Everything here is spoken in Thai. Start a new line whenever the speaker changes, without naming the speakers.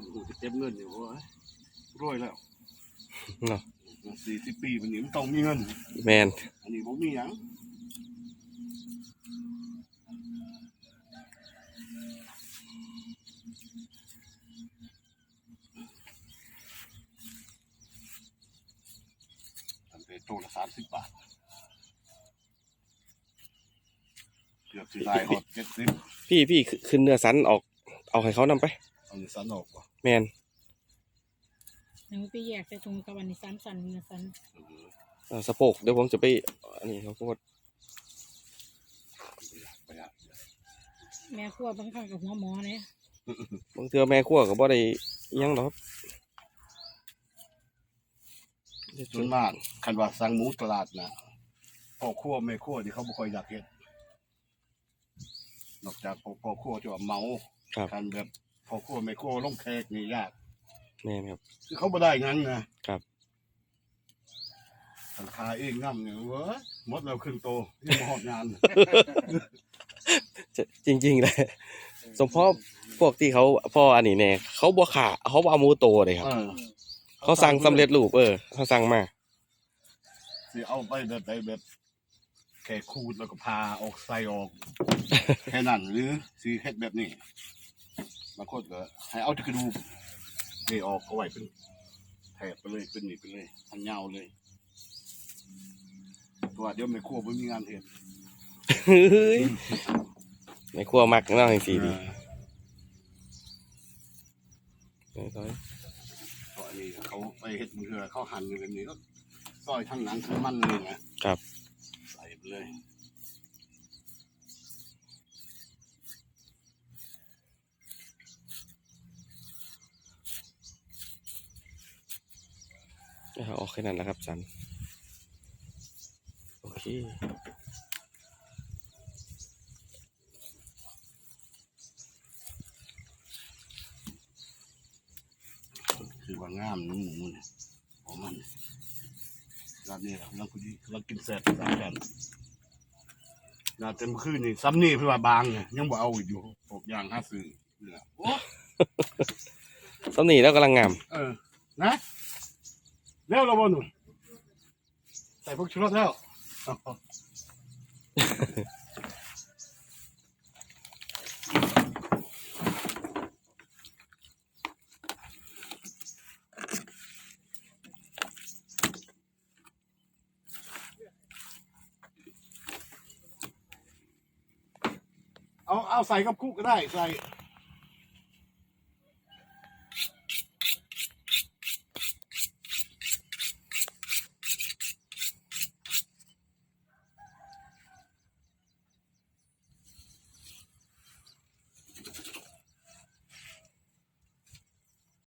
คนหูจะเต็มเงินอยู่วะรวยแล้ว
เนาะ
สี่สิบปีวันนี้มันต้องมีเงิน
แมน
อันนี้ผมมีหยังทำเป็นตัวละสามสิบบาท เกือบสิได้หอดเจ็ดสิบ
พี่พี่ขึ้นเนื้อสันออก เอาให้เขานำไป
เอาเงินสันออกว่ะ
แมน
หนูไปแยกใส่ถุงกับอันนี้สามสันเนื้อสัน
เออ
เอาสะโพกเดี๋ยวผมจะไปอันนี้เขาก็ว่า
ประหยัด
แม่ครัวบางครั้งกับหัวหมอเนี่ย
บางเทื่อแม่ขั้วก็บ่ได้อิหยังหรอกครับ
ส่วนมากคันว่าสั่งหมูตลาดนะพ่อครัวแม่ครัวที่เขาบ่ค่อยอยากเฮ็ดนอกจากพ่อพ่อครัวจะว่าเมา
ครับ
คันแบบ พ่อครัวแม่ครัวลงแขกนี่ยาก
แม่นครับ
คือเขาบ่ได้งั้นนะครับคันขายเองนํเนี่ยเว้ยหมดแล้วครึ่งโตที่มาฮอดงาน
จะจริงๆเลยสมพอพวกที่เขาพ่ออันนี้แน่เขาบ่ขาเขาบ่เอาหมูโตเลยครับ
เออ
เขาสั่งสำเร็จรูปเออเขาสั่งมา
สิเอาไปแบบใดแบบแค่ขูดแล้วก็พาออกใส่ออก แค่นั้นหรือสิเฮ็ดแบบนี้ บางคนก็ให้เอาแต่กระดูกนี่ออกเอาไว้เป็นแถบไปเลยเป็นนี่ไปเลยทางยาวเลยตัวาเดี๋ยวไม่ครัวไม่มีงานเฮ็ด
เฮ้ยในครัวมักเนาะจังซี่ดิ
เออเพราะอันนี้เขาไปเฮ็ดมือเหือเขาหั่นอยู่แบบนี้ก็ซอยทั้งหนังทั้งมันเลยนะครับ ใส่ไปเลย
อาออกแค่นั้นแหละครับสัน โอเค
คือว่างามน้ำหมูเนี่ยของมันร้านนี้เราคุยเรากินแซ่บสามกันน่าเต็มคืนนี่ซ้ำนี่เพื่อว่าบางเนี่ยยังบ่เอาอีกอยู่พวกอย่างห้าซื้อเนี่ยโอ้
ต้นนี้แล้วกำลังงาม
เออ นะ เร็วเราบอลหนุ่มใส่พวกชูรสแล้วเอาเอาใส่กับคุกก็ได้ใส่